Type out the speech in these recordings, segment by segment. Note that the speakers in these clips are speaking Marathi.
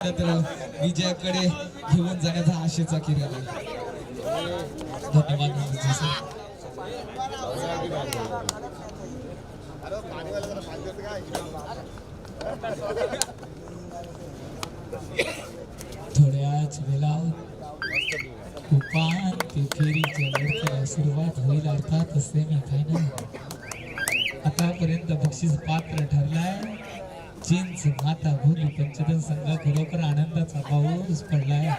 विजयाकडे घेऊन जाण्याचा आशेचा किरण आहे. धन्यवाद मनोजी सर. थोड्याच वेळात फेरीच्या सुरुवात होईल अर्थात सेमी नाही आतापर्यंत बक्षीस पात्र ठरलाय. चीनच माता भूली पंचदन संघ खरोखर आनंदाचा पाऊस पडलाय.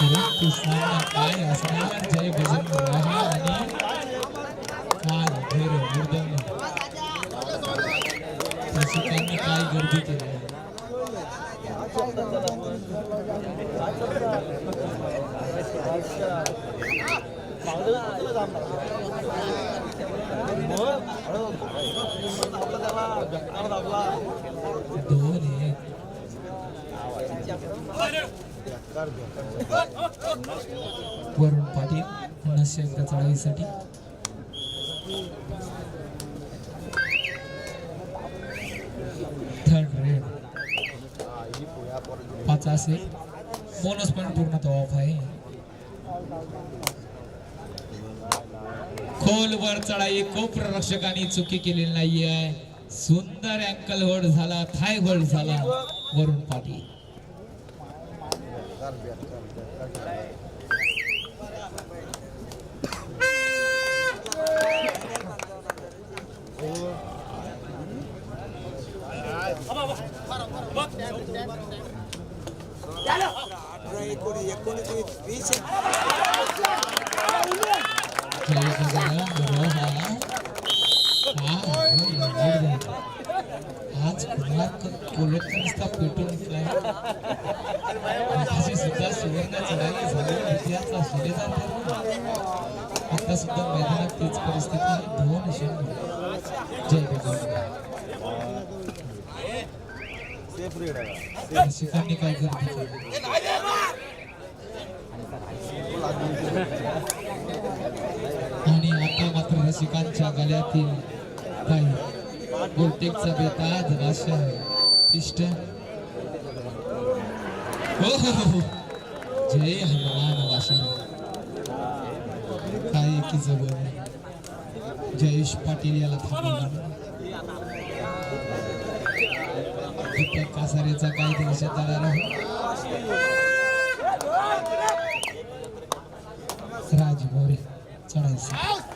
परंतु सामना काय असणार? जय भजन आणि काल भैरव मृदंग रसिकांनी काय गर्दी केली? आहे. वरुण पाटील पन्नासशे अंक चढाईसाठी. थर्ड रेड पाच असेल बोनस पण पूर्ण तो ऑफ आहे. खोलवर चढाई खूप रक्षकांनी चुकी केलेली नाही आहे सुंदर अँकल होल्ड झाला थाय होल्ड झाला वरुण पाटील. जय वीस आज कुमार कोलटकर पेटून अशी सुद्धा सुवर्ण चढाई झाली विजयाचा शिलेदार जातात आता सुद्धा मैदानात तीच परिस्थिती आहे. दोन शून्य जय बजरंग रसिकांनी काय गर्दी केली रसिकांच्या काही बहुतेक सभेत आज भाषा इष्ट हो, हो हो हो जय हनुमान वाशिम. काय की जवळ? जयेश पाटील याला थांबवला. दीपक कासारेचा काय दिवसात आला राहू. राज मोरे चढायचं.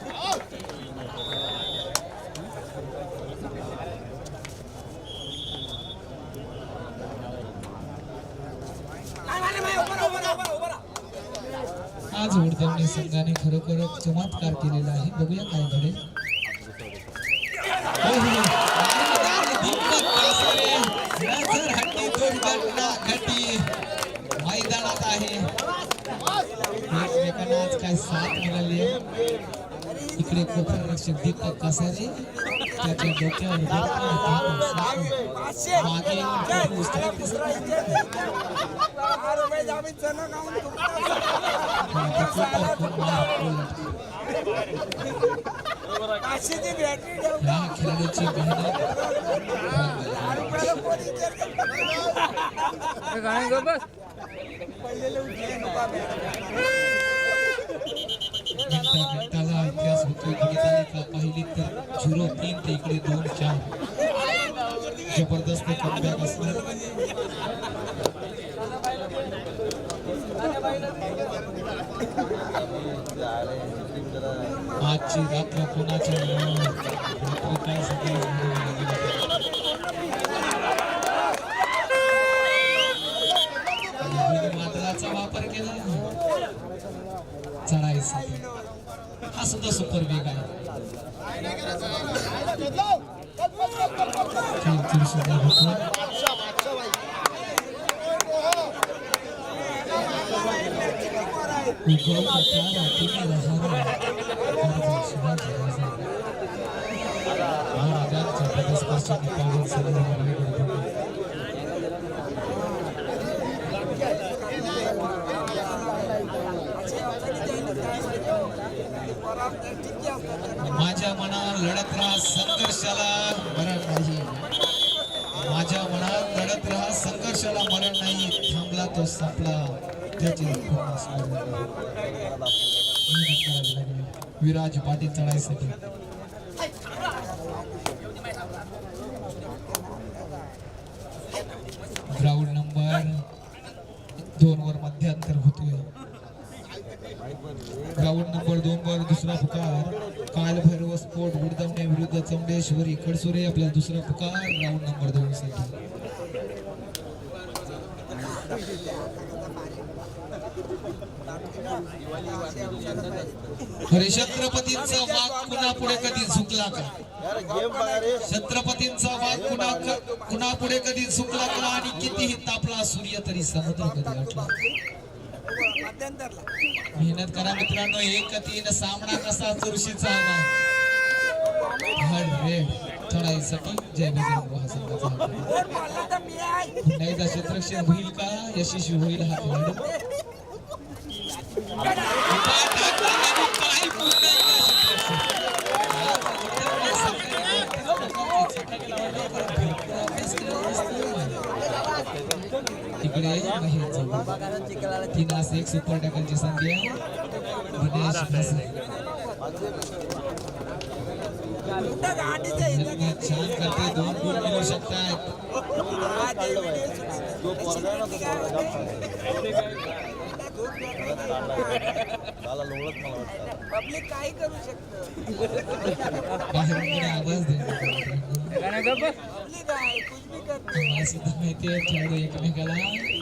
आज उडदवणे संघाने खरोखर चमत्कार केलेला आहे. बघूया काय घडेल. मैदानात आहे. एकमेकांना आज काय साथ मिळाली इकडे कोपर रक्षक दीपक कासारे त्याच्या डोक्यावर डोकं होतं. मागे कोण इतिहास पाहिली तर झिरो तीन ते इकडे दोन चार जबरदस्त कमबॅक असणार. आजची रात्र कोणाच्या रात्री काय सगळी मात्राचा वापर केला चढायचा. हा सुद्धा सुपर वेग आहे. सुद्धा होतो माझ्या मनावर लढत राहा संघर्षाला तो संपला त्याची विराज पाटील चढायसाठी ग्राउंड नंबर दोन वर मध्यांतर होतोय. ग्राउंड नंबर दोन वर दुसरा पुकार. काल भैरव स्पोर्ट गुडदमणे विरुद्ध चमडेश्वरी कडसुरे आपला दुसरा पुकार. ग्राउंड नंबर दोन साठी अरे छत्रपतींचा वाद कुणा पुढे कधी झुकला का? छत्रपतींचा वाद कुणा कुणा पुढे कधी झुकला का? आणि कितीही तापला सूर्य तरी समुद्र कधी मेहनत करा मित्रांनो एक तीन सामना कसा चुरशीचा आला चढाईसाठी जय बजरंग होईल का? यशस्वी होईल हा खेळाडू. बाहेरचं तीन असे एक सुपर टॅकलची संधी आहे दिनेश भसे. जगन्नाथ छान करते दोन गोल मिळू शकतात पब्लिक काही करू शकतं पब्लिक आहे कुछ भी करते एकमेकाला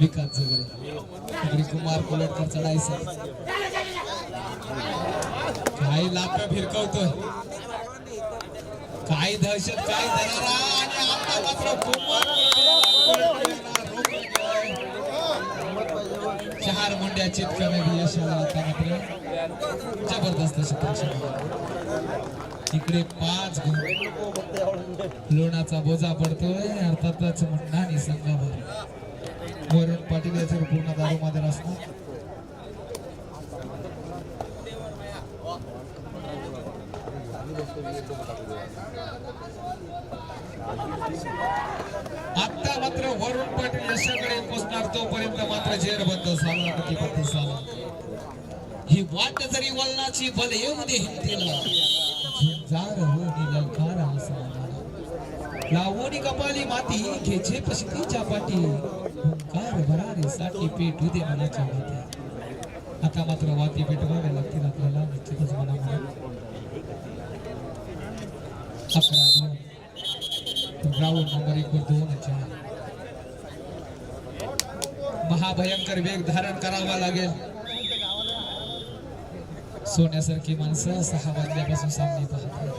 विकास झगडे. इकडे कुमार कोलटकरचा चढायचं. काय लाख फिरकवतोय. काय दहशत काय आणि आता मात्र चार मुंड्या चितकण्यात यश आता मात्र. जबरदस्त क्षेत्रक्षण इकडे पाच लोणाचा बोजा पडतोय. अर्थातच मुंडानी संघावर. वरुण पाटील याचे पूर्ण दारू मध्ये असणार आता मात्र वरुण पाटील यशाकडे पोचणार तोपर्यंत मात्र जेरबद्ध झाला प्रतिबद्ध झाला? ही वाट जरी वलनाची बल येऊ दे हिमतीला झुंजार होणी ललकार आसमानाला लावणी कपाली माती घेचे पशतीच्या पाठी भरारे साठी पेटू दे मनाच्या वाती आता मात्र वाती पेटवाव्या लागतील आपल्याला निश्चितच मनामध्ये अकरा दोन ग्राउंड नंबर एक दोन चार महाभयंकर वेग धारण करावा लागेल सोन्यासारखी माणसं सहा वाजल्यापासून सामने पाहतात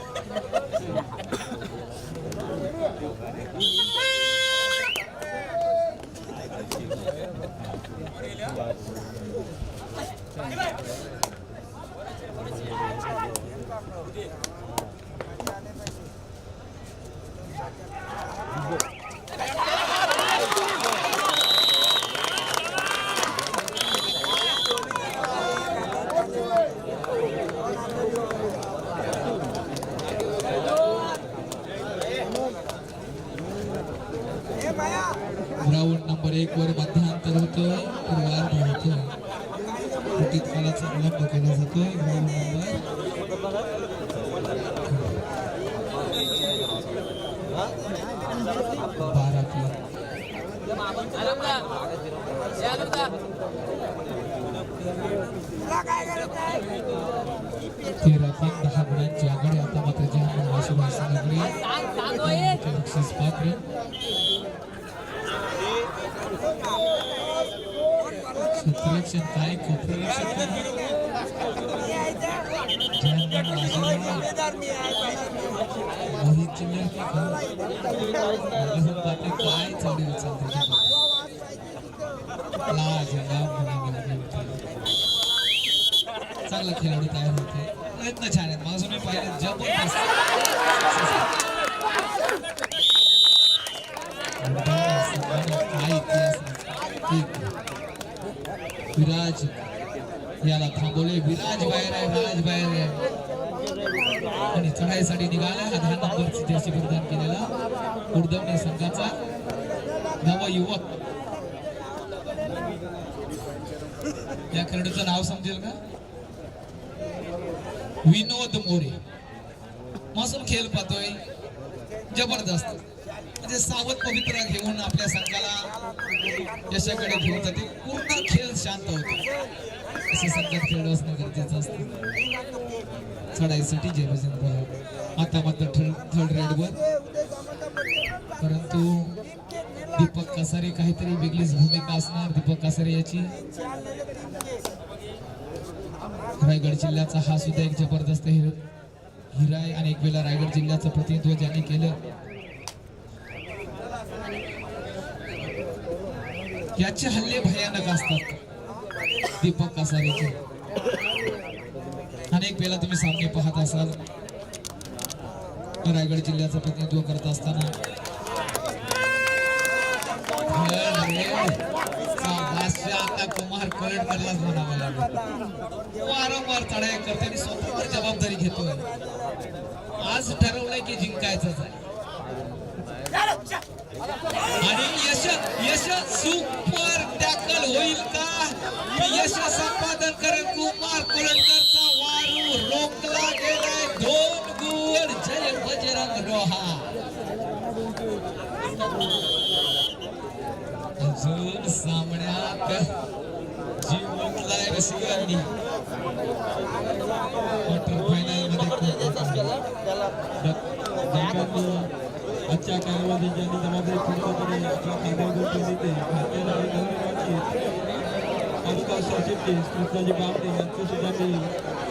एक वर मध्यांतर होतोय पूर्वार्ध होतोय कुटीत कालाचा विलंब केला जातोय ग्राउंड नंबर बारा किलो तुला काय करत आहे तेरा तीन दहा गुणांची आघाडी आता मात्र जहान वाशिवासी नगरी बक्षीस पात्र क्षेत्ररक्षण काय क्षेत्ररक्षण मी यायचं. जयंत वाजेला ठेकेदार मी आहे पहिला मी आहे. मोहित चिल्लर की खाऊ पाटील काय चालू चांगला खेळाडू तयार होते. प्रयत्न छान आहेत. माझं मी पाहिलं जबरदस्त काय इतिहास आहे. ठीक. विराज याला थांबवले विराज बाहेर आहे राज बाहेर आहे. आणि चढाईसाठी निघाला हा दहा नंबरची जर्सी प्रदान केलेला. उर्दवणे संघाचा नव युवक. या खेळाडूचं नाव समजेल का? विनोद मोरे. मसून खेळ पाहतोय. जबरदस्त. म्हणजे सावध पवित्र घेऊन आपल्या संघाला यशाकडे घेऊन जाते. पूर्ण खेळ शांत होतो. असे संघात खेळ असणं गरजेचं असतं. चढाईसाठी जेवजन बोला आता मात्र थर्ड थर्ड रेडवर परंतु दीपक कासारे काहीतरी वेगळीच भूमिका असणार. दीपक कासारे याची रायगड जिल्ह्याचा हा सुद्धा एक जबरदस्त हिर हिरा आहे. आणि एक वेळा रायगड जिल्ह्याचं प्रतिनिधित्व ज्यांनी केलं. याचे हल्ले भयानक असतात. दीपक कसारेचे अनेक वेळा तुम्ही सामने पाहत असाल. रायगड जिल्ह्याचं प्रतिनिधित्व करत असताना. आता कुमार करडकरलाच म्हणावं लागेल. वारंवार चढाई करते आणि स्वतःवर जबाबदारी घेतोय. आज ठरव की जिंकायचंच आहे आणि यश यश सुपर टॅकल होईल का की यश संपादन करेल कुमार कुलंदरचा वारू रोखला गेलाय दोन गुण जय बजरंग रोहा अजून सामन्यात जीव गुंतलाय रसिकांनी क्वार्टर आजच्या काळामध्ये ज्यांनी जबाबदारी पूर्णपणे आपल्या ते भारतीय तालुका सरचिटणीस कृष्णाजी बामणे सुद्धा मी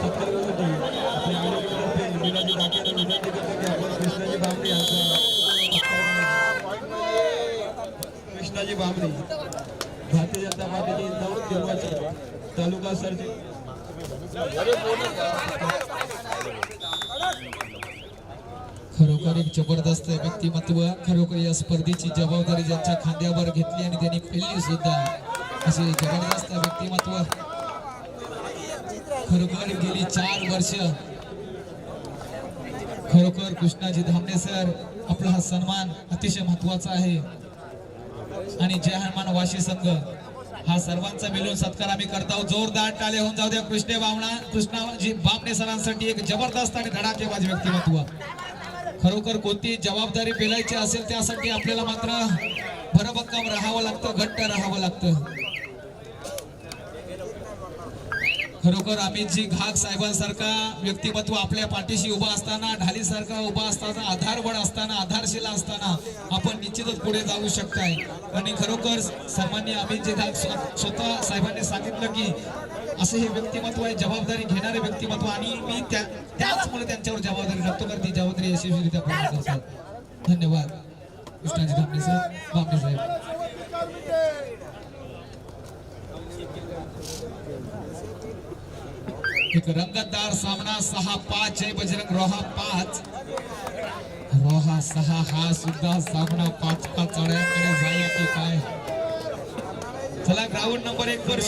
सत्कार करण्यासाठी आपल्या आयोजकातर्फे मीराजी डाकेला विनंती करतो की आपण कृष्णाजी यांचा कृष्णाजी भारतीय जनता पार्टीचे नऊ तालुका सरचिटणीस खरोखर एक जबरदस्त व्यक्तिमत्व खरोखर या स्पर्धेची जबाबदारी ज्यांच्या खांद्यावर घेतली आणि त्यांनी पेलली सुद्धा. असे जबरदस्त व्यक्तिमत्व. खरोखर गेली चार वर्ष. खरोखर कृष्णाजी धामणे सर आपला हा सन्मान अतिशय महत्त्वाचा आहे. आणि जय हनुमान वाशी संघ. हा सर्वांचा मिळून सत्कार आम्ही करत आहोत. जोरदार टाळे होऊन जाऊ द्या. कृष्णे बामणा कृष्णाजी बामणे सरांसाठी एक जबरदस्त आणि धडाकेबाज व्यक्तिमत्व. खरोखर कोणती जबाबदारी पेलायची असेल त्यासाठी आपल्याला मात्र भरभक्कम राहावं लागतं घट्ट राहावं लागतं. खरोखर अमितजी घाग साहेबांसारखा व्यक्तिमत्व आपल्या पाठीशी उभा असताना ढालीसारखा उभा असताना आधारबळ असताना आधारशिला असताना आपण निश्चितच पुढे जाऊ शकताय. आणि खरोखर सामान्य अमितजी घाग स्वतः साहेबांनी सांगितलं की असं हे व्यक्तिमत्व आहे जबाबदारी घेणारे व्यक्तिमत्व आणि मी त्या त्याचमुळे त्यांच्यावर जबाबदारी टाकतो कारण ती जबाबदारी यशस्वीरित्या पूर्ण करतात. धन्यवाद. कृष्णाजी धामणे साहेब साहेब एक रंगतदार सामना सहा पाच जय बजरंग रोहा पाच. रोहा सहा हा सुद्धा सामना पाच पाच चढ्याकडे जाईल की काय? चला ग्राउंड नंबर एक वर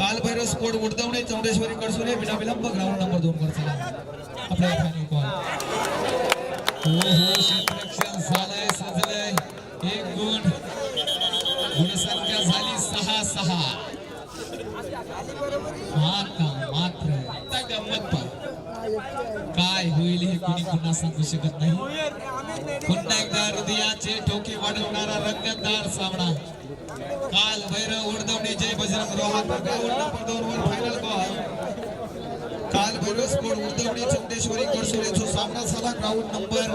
काल भैरव स्पोर्ट उडदवणे चौंडेश्वरी कडसुरे बिना विलंब ग्राउंड नंबर दोन वर चला. आपल्या फायनल कॉल हो हो क्षेत्ररक्षण झालंय सजलंय. एक गुण. गुणसंख्या झाली सहा सहा मात्र मात्र आता गंमत पहा काय होईल हे कोणी पुन्हा सांगू शकत नाही. पुन्हा एकदा हृदयाचे ठोके वाढवणारा रंगतदार सामना. काल भैरव उडदवणे जय बजरंग रोहन. वर final call Kaal Bhairav score Udadwane Chaundeshwari Kadsure जो सामना झाला ग्राउंड नंबर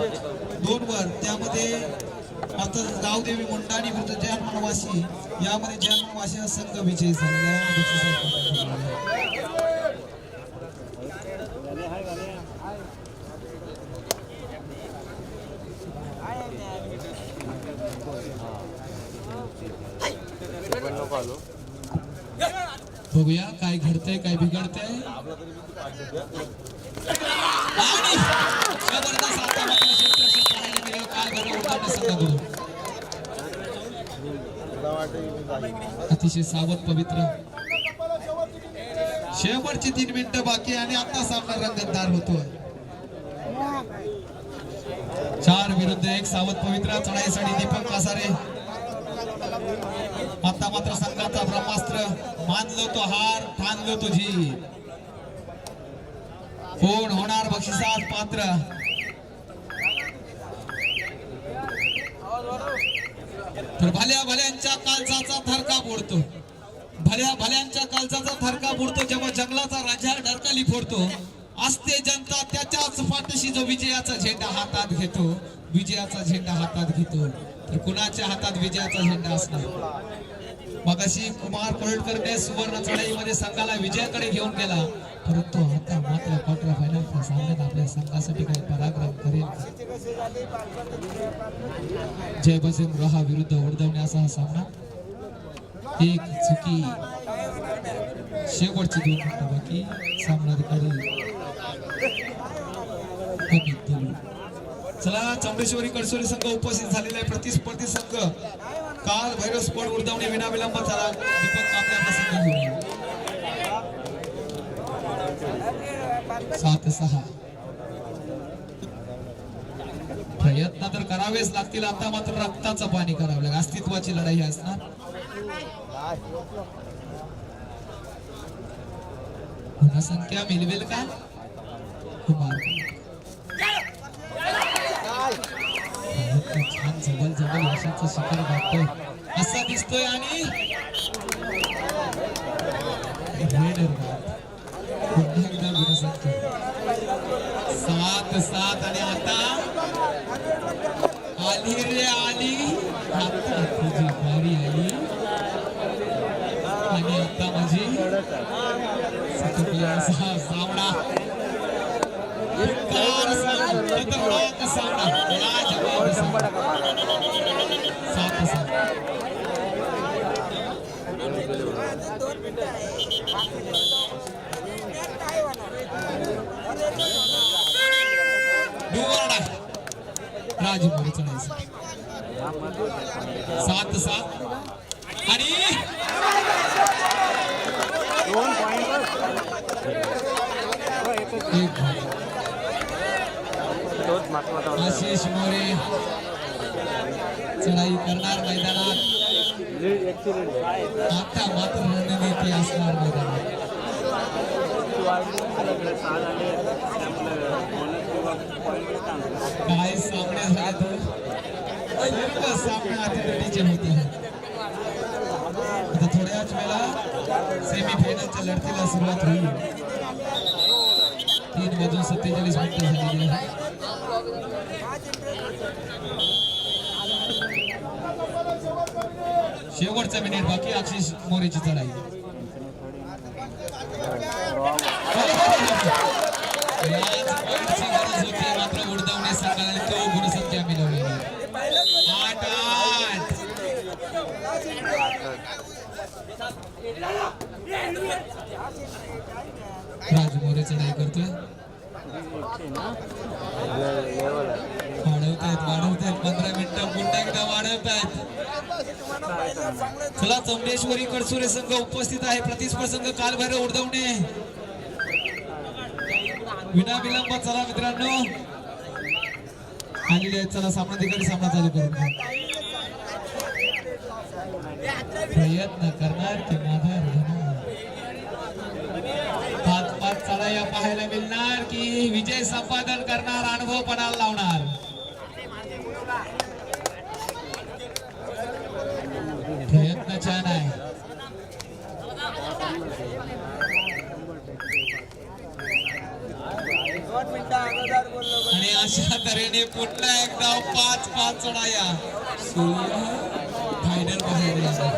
दोन वर. त्यामध्ये अर्थात गावदेवी मुंडाणी विरुद्ध जयहनुमान वाशी यामध्ये जयहनुमान हा संघ विजयी झालेला आहे. आलो बघूया काय घडतंय काय बिघडतंय. अतिशय सावध पवित्र. शेवटची तीन मिनिटं बाकी आणि आता सामना रंगतदार होतोय. चार विरुद्ध एक सावध पवित्र. चढाईसाठी दीपक कासारे. आता मात्र संघाचा ब्रह्मास्त्र मानलो तो हार ठाणलो तो कोण होणार बक्षिसात पात्र तर भल्या भल्यांच्या कालसाचा थरका फोडतो. भल्या भल्यांच्या कालचाचा थरका फोडतो जेव्हा जंगलाचा राजा ढरकाली फोडतो. असते जनता त्याच्याच पाठीशी जो विजयाचा झेंडा हातात घेतो विजयाचा झेंडा हातात घेतो. तर कुणाच्या हातात विजयाचा झेंडा असणार मगाशी कुमार कोरडकरने सुवर्ण चढाईमध्ये संघाला विजयाकडे घेऊन गेला. परंतु आता मात्र क्वार्टर फायनलच्या सामन्यात आपल्या संघासाठी काही पराक्रम करेल जय बजरंग रहा विरुद्ध उडदवण्याचा हा सामना. एक चुकी शेवटची दोन मिनिटं बाकी. सामना अधिकारी कमी चला चौंडेश्वरी कडसोरी संघ उपस्थित झालेला आहे. प्रतिस्पर्धी संघ. काल भैरव स्पोर्ट उर्दवणे विना विलंब झाला. दीपक कांबळे सात सहा. प्रयत्न तर करावेच लागतील. आता मात्र रक्ताचं पाणी करावं लागेल. अस्तित्वाची लढाई असणार. संख्या मिळवेल का? कुमार प्रयत्न छान यशाचं शिखर गाठतोय. असा दिसतोय आणि पुन्हा एकदा गुणसंख्या सात सात आणि आता आली रे आली आता तुझी बारी आली. आणि आता माझी सततला असा सामना. कार सामना खतरनाक सामना लाजवाब सामना सात सात आशिष मोरे चढाई करणार मैदानात. आता मात्र रणनीती असणार मैदानात. काय सामने झाला तर सर्व सामने अतिथीचे होते. आता थोड्याच वेळा सेमी फायनलच्या लढतीला सुरुवात होईल. तीन मधून सत्तेचाळीस मिनिटं झालेली आहे शेवटचा मिनिट बाकी आशिष मोरेची चढाई. मात्र उडदावणे संघाने तो गुणसंख्या मिळवली आठ आठ राजू मोरे चढाई करतोय. वाढवतायत वाढवतायत पंधरा मिनिटं पुन्हा एकदा वाढवतायत चला चौंडेश्वरी कडसुरे संघ उपस्थित आहे. प्रतिस्पर्ध संघ कालभैरव उडदवणे विना विलंब चला मित्रांनो. आलेले आहेत चला सामनाधिकारी सामना चालू करून प्रयत्न करणार की माघार पाच पाच चढाया पाहायला मिळणार की विजय संपादन करणार अनुभव पणाला लावणार प्रयत्न छान आहे. आणि अशा तऱ्हेने पुन्हा एकदा पाच पाच चढाया